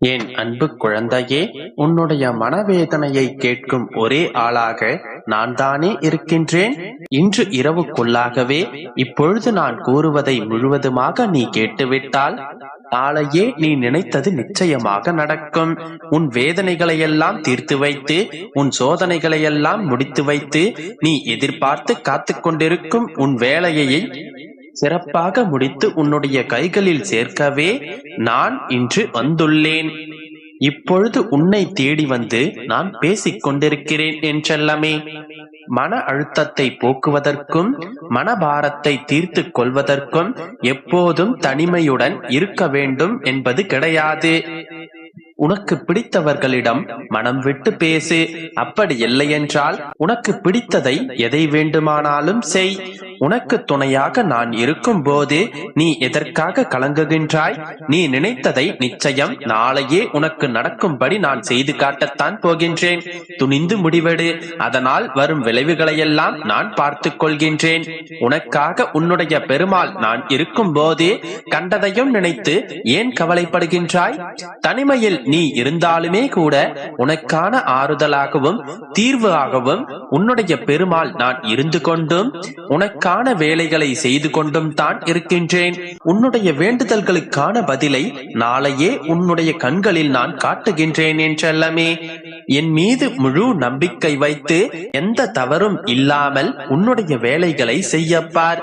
என் அன்பு குழந்தையே உன்னுடைய மனவேதனையை கேட்கும் ஒரே ஆளாக நான் தானே இருக்கின்றேன்? இன்று இரவுக்குள்ளாகவே இப்பொழுது நான் கூறுவதை முழுவதுமாக நீ கேட்டுவிட்டால் நாளையே நீ நினைத்தது நிச்சயமாக நடக்கும். உன் வேதனைகளையெல்லாம் தீர்த்து வைத்து உன் சோதனைகளையெல்லாம் முடித்து வைத்து நீ எதிர்பார்த்து காத்து கொண்டிருக்கும் உன் வேலையை சிறப்பாக முடித்து உன்னுடைய கைகளில் சேர்க்கவே நான் இன்று வந்துள்ளேன். இப்பொழுது உன்னை தேடி வந்து நான் பேசிக் கொண்டிருக்கிறேன் என்றெல்லாமே. மன அழுத்தத்தை போக்குவதற்கும் மனபாரத்தை தீர்த்து கொள்வதற்கும் எப்போதும் தனிமையுடன் இருக்க வேண்டும் என்பது கிடையாது. உனக்கு பிடித்தவர்களிடம் மனம் விட்டு பேசு. அப்படி இல்லையென்றால் உனக்கு பிடித்ததை எதை வேண்டுமானாலும் செய். உனக்கு துணையாக நான் இருக்கும் போதே நீ எதற்காக கலங்குகின்றாய்? நீ நினைத்ததை நிச்சயம் நாளையே உனக்கு நடக்கும்படி நான் செய்து காட்டத்தான் போகின்றேன். துணிந்து முடிவெடு. அதனால் வரும் விளைவுகளையெல்லாம் நான் பார்த்துக் கொள்கின்றேன். உனக்காக உன்னுடைய பெருமாள் நான் இருக்கும் போதே கண்டதையும் நினைத்து ஏன் கவலைப்படுகின்றாய்? தனிமையில் நீ இருந்தாலுமே கூட உனக்கான ஆறுதலாகவும் தீர்வு ஆகவும் உன்னுடைய பெருமாள் நான் இருந்து கொண்டும் உனக்கான வேலைகளை செய்து கொண்டும் தான் இருக்கின்றேன். உன்னுடைய வேண்டுதல்களுக்கான பதிலை நாளையே உன்னுடைய கண்களில் நான் காட்டுகின்றேன் என்றெல்லாமே என் மீது முழு நம்பிக்கை வைத்து எந்த தவறும் இல்லாமல் உன்னுடைய வேலைகளை செய்யப்பார்.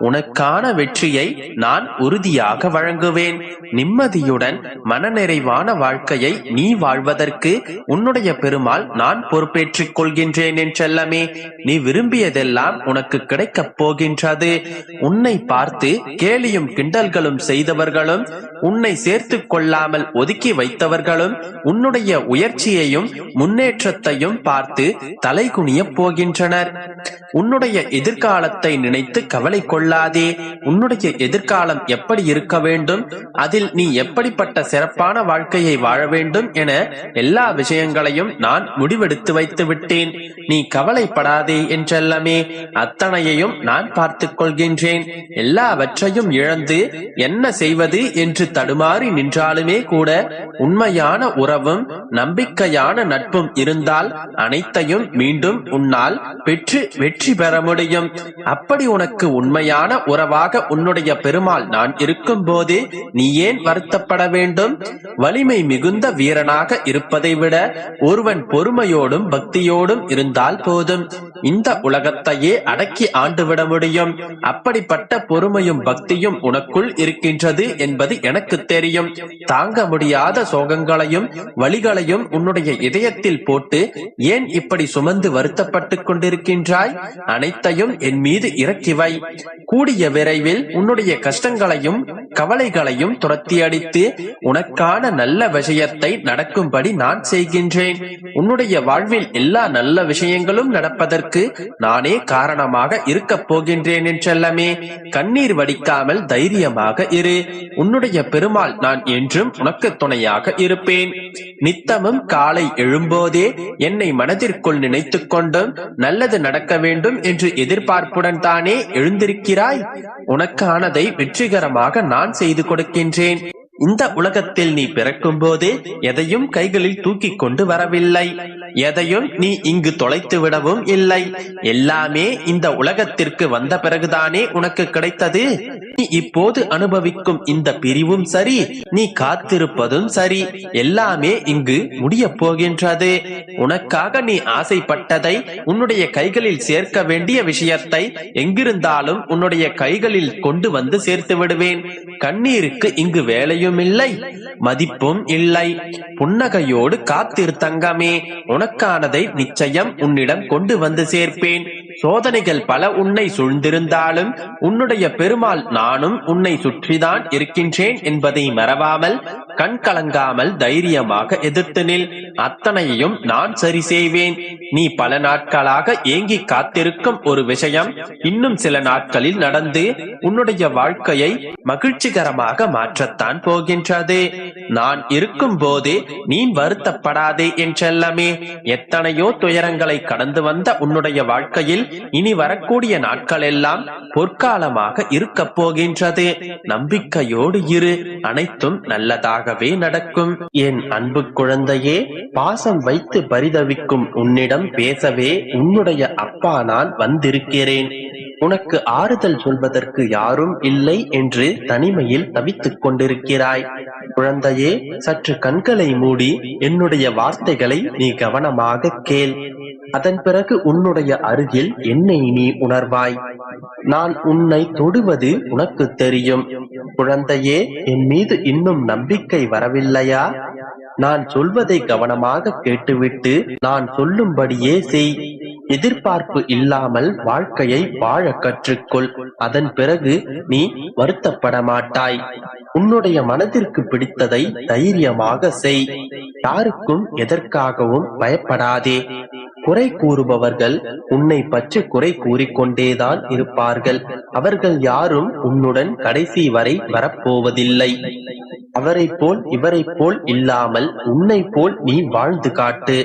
உனக்கான வெற்றியை நான் உறுதியாக வழங்குவேன். நிம்மதியுடன் மனநிறைவான வாழ்க்கையை நீ வாழ்வதற்கு உன்னுடைய பெருமாள் நான் பொறுப்பேற்றுக் கொள்கின்றேன் என்றெல்லாமே நீ விரும்பியதெல்லாம் உனக்கு கிடைக்கப் போகின்றது. உன்னை பார்த்து கேலியும் கிண்டல்களும் செய்தவர்களும் உன்னை சேர்த்து கொள்ளாமல் ஒதுக்கி வைத்தவர்களும் உன்னுடைய உயர்ச்சியையும் முன்னேற்றத்தையும் பார்த்து தலைகுனிய போகின்றனர். உன்னுடைய எதிர்காலத்தை நினைத்து கவலை கொள்ளாதே. உன்னுடைய எதிர்காலம் எப்படி இருக்க வேண்டும்? அதில் நீ எப்படிப்பட்ட சிறப்பான வாழ்க்கையை வாழ வேண்டும் என எல்லா விஷயங்களையும் நான் முடிவெடுத்து வைத்து விட்டேன். நீ கவலைப்படாதே என்றெல்லாமே அத்தனையையும் நான் பார்த்துக் கொள்கின்றேன். எல்லாவற்றையும் இழந்து என்ன செய்வது என்று சிறிது தடுமாறி நின்றாலுமே கூட உண்மையான உறவும் நம்பிக்கையான நட்பும் இருந்தால் அனைத்தையும் மீண்டும் உன்னால் பெற்று வெற்றி பெற முடியும். அப்படி உனக்கு உண்மையான உறவாக உன்னுடைய பெருமாள் நான் இருக்கும் போதே நீ ஏன் வருத்தப்பட வேண்டும்? வலிமை மிகுந்த வீரனாக இருப்பதை விட ஒருவன் பொறுமையோடும் பக்தியோடும் இருந்தால் போதும். இந்த உலகத்தையே அடக்கி ஆண்டுவிட முடியும். அப்படிப்பட்ட பொறுமையும் பக்தியும் உனக்குள் இருக்கின்றது என்பது என எனக்கு தெரியும். தாங்க முடியாத சோகங்களையும் வழிகளையும் உன்னுடைய இதயத்தில் போட்டு ஏன் இப்படி சுமந்து வருத்தப்பட்டுக் கொண்டிருக்கின்றாய்? அனைத்தையும் என் மீது இறக்கிவை கூடிய விரைவில் உன்னுடைய கஷ்டங்களையும் கவலைகளையும் துரத்தி அடித்து உனக்கான நல்ல விஷயத்தை நடக்கும்படி நான் செய்கின்றேன். உன்னுடைய வாழ்வில் எல்லா நல்ல விஷயங்களும் நடப்பதற்கு நானே காரணமாக இருக்கப் போகின்றேன் என்றெல்லாமே கண்ணீர் வடிக்காமல் தைரியமாக இரு. உன்னுடைய பெருமாள் நான் என்றும் உனக்கு துணையாக இருப்பேன். நித்தமும் காலை எழும்போதே என்னை மனதிற்குள் நினைத்துக் கொண்டும் நல்லது நடக்க வேண்டும் என்று எதிர்பார்ப்புடன் தானே எழுந்திருக்கிறாய்? உனக்கானதை வெற்றிகரமாக நான் செய்து கொடுக்கின்றேன். இந்த உலகத்தில் நீ பிறக்கும் போதே எதையும் கைகளில் தூக்கி கொண்டு வரவில்லை. எதையும் நீ இங்கு தொலைத்து விடவும் இல்லை. எல்லாமே இந்த உலகத்திற்கு வந்த பிறகுதானே உனக்கு கிடைத்தது? நீ இப்போது அனுபவிக்கும் இந்த பிரிவும் சரி நீ காத்திருப்பதும் சரி. எல்லாமே இங்கு முடிய போகின்றது. உனக்காக நீ ஆசைப்பட்டதை உன்னுடைய கைகளில் சேர்க்க வேண்டிய விஷயத்தை எங்கிருந்தாலும் உன்னுடைய கைகளில் கொண்டு வந்து சேர்த்து விடுவேன். கண்ணீருக்கு இங்கு வேலையும் இல்லை. மதிப்பும் இல்லை. புன்னகையோடு காத்திரு தங்கமே. உனக்கானதை நிச்சயம் உன்னிடம் கொண்டு வந்து சேர்ப்பேன். சோதனைகள் பல உன்னை சூழ்ந்திருந்தாலும் உன்னுடைய பெருமாள் நானும் உன்னை சுற்றிதான் இருக்கின்றேன் என்பதை மறவாமல் கண் கலங்காமல் தைரியமாக எதிர்த்து நில். அத்தனையையும் நான் சரி செய்வேன். நீ பல நாட்களாக ஏங்கி காத்திருக்கும் ஒரு விஷயம் இன்னும் சில நாட்களில் நடந்து உன்னுடைய வாழ்க்கையை மகிழ்ச்சிகரமாக மாற்றத்தான் போகின்றது. நான் இருக்கும் போது நீ வருத்தப்படாதே என்றெல்லாமே எத்தனையோ துயரங்களை கடந்து வந்த உன்னுடைய வாழ்க்கையில் இனி வரக்கூடிய நாட்கள் எல்லாம் பொற்காலமாக இருக்கப் போகின்றது. நம்பிக்கையோடு இரு அனைத்தும் நல்லதாகவே நடக்கும். என் அன்பு குழந்தையே பாசம் வைத்து பரிதவிக்கும் உன்னிடம் பேசவே உன்னுடைய அப்பா நான் வந்திருக்கிறேன். உனக்கு ஆறுதல் சொல்வதற்கு யாரும் இல்லை என்று தனிமையில் தவித்துக் கொண்டிருக்கிறாய். குழந்தையே சற்று கண்களை மூடி என்னுடைய வார்த்தைகளை நீ கவனமாக கேள். அதன் பிறகு உன்னுடைய அருகில் என்னை நீ உணர்வாய். நான் உன்னை தொடுவது உனக்கு தெரியும். குழந்தையே என் மீது இன்னும் நம்பிக்கை வரவில்லையா? நான் சொல்வதை கவனமாக கேட்டுவிட்டு நான் சொல்லும்படியே செய். எதிர்பார்ப்பு இல்லாமல் வாழ்க்கையை வாழ கற்றுக்கொள். அதன் பிறகு நீ வருத்தப்பட மாட்டாய் உன்னுடைய மனதிற்கு பிடித்ததை தைரியமாக செய். யாருக்கும் எதற்காகவும் பயப்படாதே. குறை கூறுபவர்கள் உன்னை பற்றி குறை கூறிக்கொண்டேதான் இருப்பார்கள். அவர்கள் யாரும் உன்னுடன் கடைசி வரை வரப்போவதில்லை. அவரை போல் இவரை போல் இல்லாமல் உன்னை போல் நீ வாழ்ந்து காட்டு.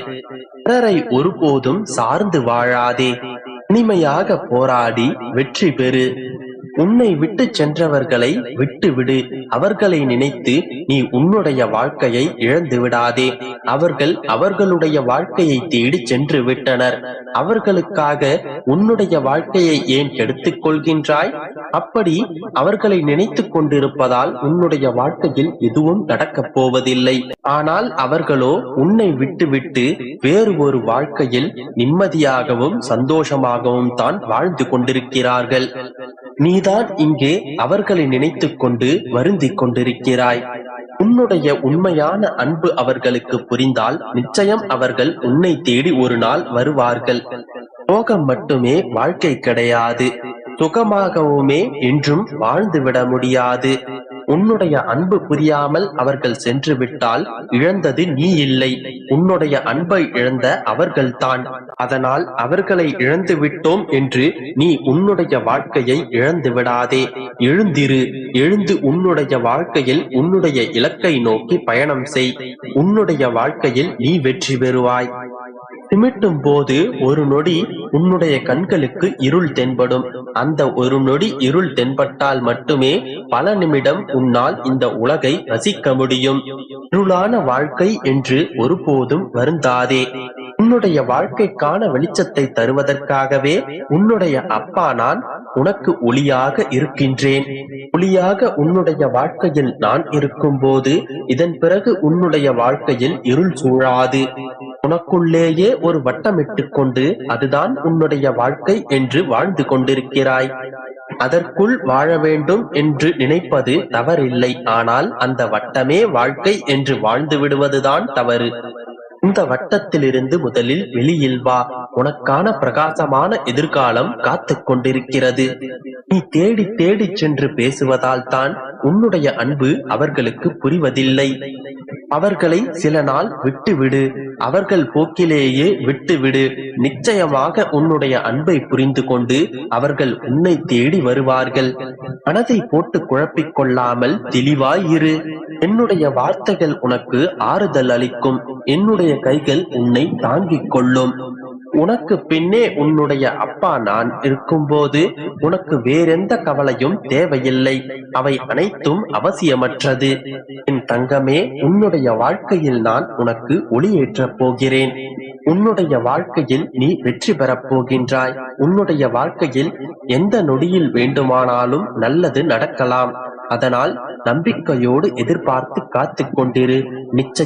பிறரை ஒருபோதும் சார்ந்து வாழாதே. இனிமையாக போராடி வெற்றி பெறு. உன்னை விட்டு சென்றவர்களை விட்டு விடு அவர்களை நினைத்து நீ உன்னுடைய வாழ்க்கையை இழந்து விடாதே அவர்கள் அவர்களுடைய வாழ்க்கையை தேடி சென்று விட்டனர். அவர்களுக்காக உன்னுடைய வாழ்க்கையை ஏன் கெடுத்துக் கொள்கின்றாய்? அப்படி அவர்களை நினைத்துக் கொண்டிருப்பதால் உன்னுடைய வாழ்க்கையில் எதுவும் நடக்கப் போவதில்லை. ஆனால் அவர்களோ உன்னை விட்டுவிட்டு வேறு ஒரு வாழ்க்கையில் நிம்மதியாகவும் சந்தோஷமாகவும் தான் வாழ்ந்து கொண்டிருக்கிறார்கள். நீதான் இங்கே அவர்களை நினைத்துக் கொண்டு வருந்திக் கொண்டிருக்கிறாய் உன்னுடைய உண்மையான அன்பு அவர்களுக்கு புரிந்தால் நிச்சயம் அவர்கள் உன்னை தேடி ஒரு நாள் வருவார்கள். சோகம் மட்டுமே வாழ்க்கை கிடையாது. சுகமாகவுமே என்றும் வாழ்ந்துவிட முடியாது. உன்னுடைய அன்பு புரியாமல் அவர்கள் சென்று விட்டால் இழந்தது நீ இல்லை. உன்னுடைய அன்பை இழந்த அவர்கள்தான். அதனால் அவர்களை இழந்து விட்டோம் என்று நீ உன்னுடைய வாழ்க்கையை இழந்து விடாதே எழுந்திரு. எழுந்து உன்னுடைய வாழ்க்கையில் உன்னுடைய இலக்கை நோக்கி பயணம் செய். உன்னுடைய வாழ்க்கையில் நீ வெற்றி பெறுவாய். நிமிட்டும் போது ஒரு நொடி உன்னுடைய கண்களுக்கு இருள் தென்படும். அந்த ஒரு நொடி இருள் தென்பட்டால் மட்டுமே பல நிமிடம் உன்னால் இந்த உலகை ரசிக்க முடியும். இருளான வாழ்க்கை என்று ஒருபோதும் வருந்தாதே. உன்னுடைய வாழ்க்கைக்கான வெளிச்சத்தை தருவதற்காகவே உன்னுடைய அப்பா நான் உனக்கு ஒளியாக இருக்கின்றேன். ஒளியாக உன்னுடைய வாழ்க்கையில் நான் இருக்கும்போது இதன் பிறகு உன்னுடைய வாழ்க்கையில் இருள் சூழாது. உனக்குள்ளேயே ஒரு வட்டமிட்டுக் கொண்டு அதுதான் உன்னுடைய வாழ்க்கை என்று வாழ்ந்து கொண்டிருக்கிறாய். அதற்குள் வாழ வேண்டும் என்று நினைப்பது தவறில்லை. ஆனால் அந்த வட்டமே வாழ்க்கை என்று வாழ்ந்து விடுவதுதான் தவறு. இந்த வட்டத்திலிருந்து முதலில் வெளியில் வா. உனக்கான பிரகாசமான எதிர்காலம் காத்துக் கொண்டிருக்கிறது. நீ தேடி தேடி சென்று பேசுவதால் தான் உன்னுடைய அன்பு அவர்களுக்கு புரிவதில்லை. அவர்களை சில நாள் விட்டுவிடு. அவர்கள் போக்கிலேயே விட்டுவிடு. நிச்சயமாக உன்னுடைய அன்பை புரிந்து கொண்டு அவர்கள் உன்னை தேடி வருவார்கள். மனதை போட்டு குழப்பிக் கொள்ளாமல் தெளிவாய் இரு. என்னுடைய வார்த்தைகள் உனக்கு ஆறுதல் அளிக்கும். என்னுடைய கைகள் உன்னை தாங்கிக் கொள்ளும். உனக்கு பின்னே உன்னுடைய அப்பா நான் இருக்கும்போது உனக்கு வேறெந்த கவலையும் தேவையில்லை. அவை அனைத்தும் அவசியமற்றது. என் தங்கமே உன்னுடைய வாழ்க்கையில் நான் உனக்கு ஒளியேற்றப் போகிறேன். உன்னுடைய வாழ்க்கையில் நீ வெற்றி பெறப் போகின்றாய். உன்னுடைய வாழ்க்கையில் எந்த நொடியில் வேண்டுமானாலும் நல்லது நடக்கலாம். அதனால் நம்பிக்கையோடு எதிர்பார்த்து காத்துக் கொண்டிரு. நிச்சய